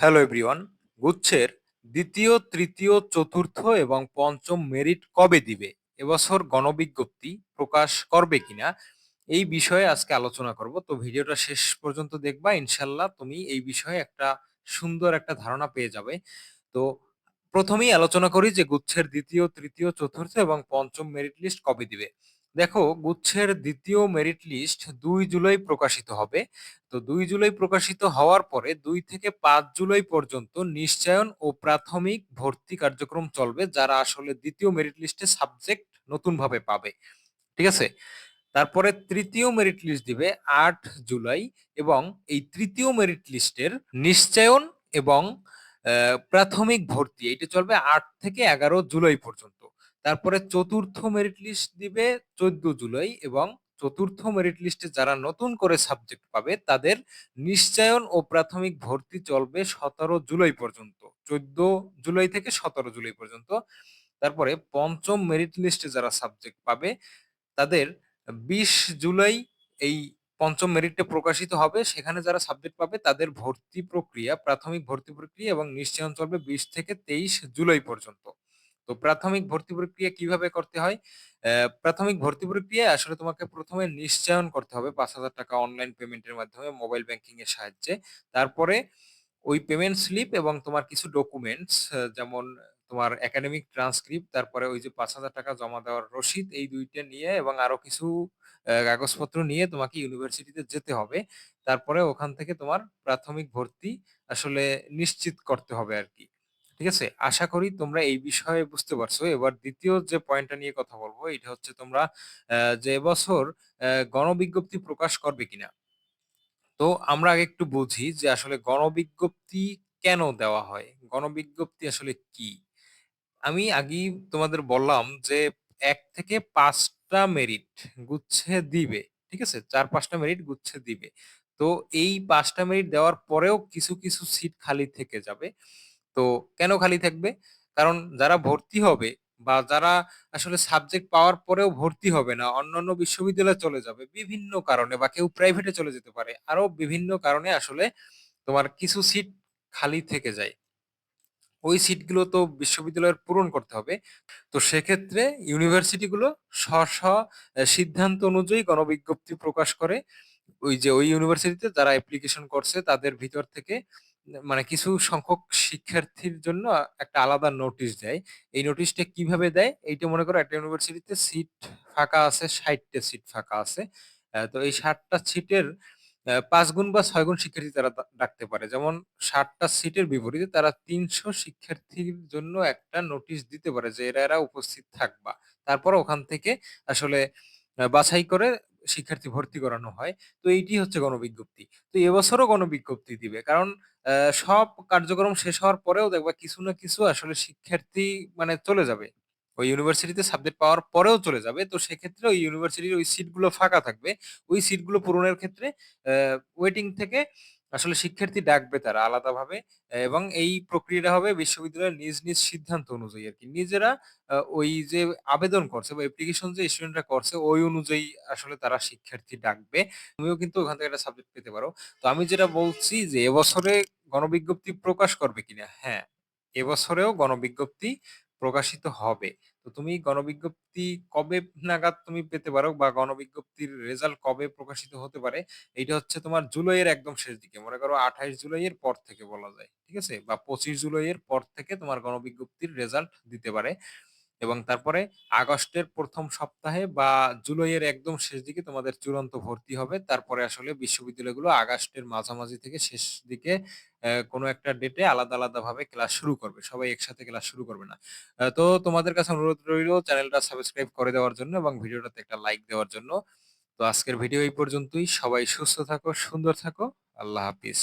Hello everyone গুচ্ছের দ্বিতীয়, তৃতীয়, চতুর্থ এবং পঞ্চম মেরিট কবে দিবে? এবছর গণবিজ্ঞপ্তি প্রকাশ করবে কিনা? এই বিষয়ে আজকে আলোচনা করব। তো ভিডিওটা শেষ পর্যন্ত দেখবা। ইনশাল্লাহ তুমি এই বিষয়ে একটা সুন্দর একটা ধারণা পেয়ে যাবে। তো প্রথমেই আলোচনা করি যে গুচ্ছের দ্বিতীয়, তৃতীয়, চতুর্থ এবং পঞ্চম মেরিট লিস্ট কবে দিবে? দেখো, গুচ্ছের দ্বিতীয় মেরিট লিস্ট দুই জুলাই প্রকাশিত হবে। তো দুই জুলাই প্রকাশিত হওয়ার পরে দুই থেকে পাঁচ জুলাই পর্যন্ত নিশ্চয়ন ও প্রাথমিক ভর্তি কার্যক্রম চলবে, যারা আসলে দ্বিতীয় মেরিট লিস্টে সাবজেক্ট নতুনভাবে পাবে। ঠিক আছে? তারপরে তৃতীয় মেরিট লিস্ট দিবে আট জুলাই এবং এই তৃতীয় মেরিট লিস্টের নিশ্চয়ন এবং প্রাথমিক ভর্তি এটা চলবে আট থেকে এগারো জুলাই পর্যন্ত। তারপরে চতুর্থ মেরিট লিস্ট দিবে চোদ্দ জুলাই এবং চতুর্থ মেরিট লিস্টে যারা নতুন করে সাবজেক্ট পাবে, তাদের নিশ্চয়ন ও প্রাথমিক ভর্তি চলবে সতেরো জুলাই পর্যন্ত, চোদ্দ জুলাই থেকে সতেরো জুলাই পর্যন্ত। তারপরে পঞ্চম মেরিট লিস্টে যারা সাবজেক্ট পাবে, তাদের বিশ জুলাই এই পঞ্চম মেরিটে প্রকাশিত হবে। সেখানে যারা সাবজেক্ট পাবে, তাদের ভর্তি প্রক্রিয়া, প্রাথমিক ভর্তি প্রক্রিয়া এবং নিশ্চয়ন চলবে বিশ থেকে তেইশ জুলাই পর্যন্ত। তো প্রাথমিক ভর্তি প্রক্রিয়া কীভাবে করতে হয়? প্রাথমিক ভর্তি প্রক্রিয়ায় আসলে তোমাকে প্রথমে নিশ্চয়ন করতে হবে পাঁচ হাজার টাকা অনলাইন পেমেন্টের মাধ্যমে মোবাইল ব্যাংকিং এর সাহায্যে। তারপরে ওই পেমেন্ট স্লিপ এবং তোমার কিছু ডকুমেন্টস যেমন তোমার একাডেমিক ট্রান্সক্রিপ্ট তারপরে ওই যে পাঁচ হাজার টাকা জমা দেওয়ার রসিদ, এই দুইটা নিয়ে এবং আরও কিছু কাগজপত্র নিয়ে তোমাকে ইউনিভার্সিটিতে যেতে হবে। তারপরে ওখান থেকে তোমার প্রাথমিক ভর্তি আসলে নিশ্চিত করতে হবে আর কি। ঠিক আছে? আশা করি তোমরা এই বিষয়ে বুঝতে পারছ। এবার দ্বিতীয় যে পয়েন্টটা নিয়ে কথা বলব, এটা হচ্ছে তোমরা যে এবছর গণবিজ্ঞপ্তি প্রকাশ করবে কিনা। তো আমরা আগে একটু বুঝি যে আসলে গণবিজ্ঞপ্তি কেন দেওয়া হয়? গণবিজ্ঞপ্তি আসলে কি? আমি আগেই তোমাদের বললাম যে এক থেকে পাঁচটা মেরিট গুচ্ছে দিবে, ঠিক আছে? চার পাঁচটা মেরিট গুচ্ছে দিবে। তো এই পাঁচটা মেরিট দেওয়ার পরেও কিছু কিছু সিট খালি থেকে যাবে। তো কেন খালি থাকবে? কারণ যারা ভর্তি হবে বা যারা আসলে সাবজেক্ট পাওয়ার পরেও ভর্তি হবে না, অন্যান্য বিশ্ববিদ্যালয়ে চলে যাবে বিভিন্ন কারণে বা কেউ প্রাইভেটে চলে যেতে পারে। আরও বিভিন্ন কারণে আসলে তোমার কিছু সিট খালি থেকে যায়। ওই সিটগুলো তো বিশ্ববিদ্যালয়ের পূরণ করতে হবে। তো সেক্ষেত্রে ইউনিভার্সিটিগুলো স্ব স্ব সিদ্ধান্ত অনুযায়ী গণবিজ্ঞপ্তি প্রকাশ করে। ওই যে ওই ইউনিভার্সিটিতে যারা অ্যাপ্লিকেশন করছে, তাদের ভিতর থেকে মানে কিছু সংখ্যক শিক্ষার্থীর জন্য একটা আলাদা নোটিশ দেয়। এই নোটিশটা কীভাবে দেয়? এইটা মনে করো একটা ইউনিভার্সিটিতে সিট ফাঁকা আছে, ষাটটা সিট ফাঁকা আছে। তো এই ষাটটা সিটের পাঁচ গুণ বা ছয় গুণ শিক্ষার্থী তারা ডাকতে পারে। যেমন ষাটটা সিটের বিপরীতে তারা তিনশো শিক্ষার্থীর জন্য একটা নোটিশ দিতে পারে যে এরা এরা উপস্থিত থাকবা। তারপর ওখান থেকে আসলে বাছাই করে শিক্ষার্থী ভর্তি করানো হয়। তো এইটি হচ্ছে গণবিজ্ঞপ্তি। তো এবছরও গণবিজ্ঞপ্তি দিবে। কারণ সব কার্যক্রম শেষ হওয়ার পরেও দেখবা কিছু না কিছু আসলে শিক্ষার্থী মানে চলে যাবে। ওই ইউনিভার্সিটিতে সাবজেক্ট পাওয়ার পরেও চলে যাবে। তো সেক্ষেত্রে ওই ইউনিভার্সিটির ওই সিটগুলো ফাঁকা থাকবে। ওই সিটগুলো পূরণের ক্ষেত্রে ওয়েটিং থেকে আসলে শিক্ষার্থী ডাকবে তারা আলাদাভাবে এবং এই প্রক্রিয়াটা হবে বিশ্ববিদ্যালয়ের নিজ নিজ সিদ্ধান্ত অনুযায়ী আর কি নিজেরা ওই যে আবেদন করছে বা অ্যাপ্লিকেশন যে স্টুডেন্টরা করছে, ওই অনুযায়ী আসলে তারা শিক্ষার্থী ডাকবে। তুমিও কিন্তু ওখান থেকে একটা সাবজেক্ট পেতে পারো। তো আমি যেটা বলছি যে, এবছরে গণবিজ্ঞপ্তি প্রকাশ করবে কিনা? হ্যাঁ এবছরেও গণবিজ্ঞপ্তি প্রকাশিত হবে। তো তুমি গণবিজ্ঞপ্তি কবে নাগাদ তুমি পেতে পারো বা গণবিজ্ঞপ্তির রেজাল্ট কবে প্রকাশিত হতে পারে, এইটা হচ্ছে তোমার জুলাইয়ের একদম শেষ দিকে। মনে করো আঠাইশ জুলাইয়ের পর থেকে বলা যায়, ঠিক আছে? বা পঁচিশ জুলাইয়ের পর থেকে তোমার গণবিজ্ঞপ্তির রেজাল্ট দিতে পারে। এবং তারপরে আগস্টের প্রথম সপ্তাহে বা জুলাইয়ের একদম শেষ দিকে তোমাদের চূড়ান্ত ভর্তি হবে। তারপরে আসলে বিশ্ববিদ্যালয়গুলো আগস্টের মাঝামাঝি থেকে শেষ দিকে কোনো একটা ডেটে আলাদা আলাদা ভাবে ক্লাস শুরু করবে। সবাই একসাথে ক্লাস শুরু করবে না। তো তোমাদের কাছে অনুরোধ রইল চ্যানেলটা সাবস্ক্রাইব করে দেওয়ার জন্য এবং ভিডিওটাতে একটা লাইক দেওয়ার জন্য। তো আজকের ভিডিও এই পর্যন্তই। সবাই সুস্থ থাকো, সুন্দর থাকো। আল্লাহ হাফিজ।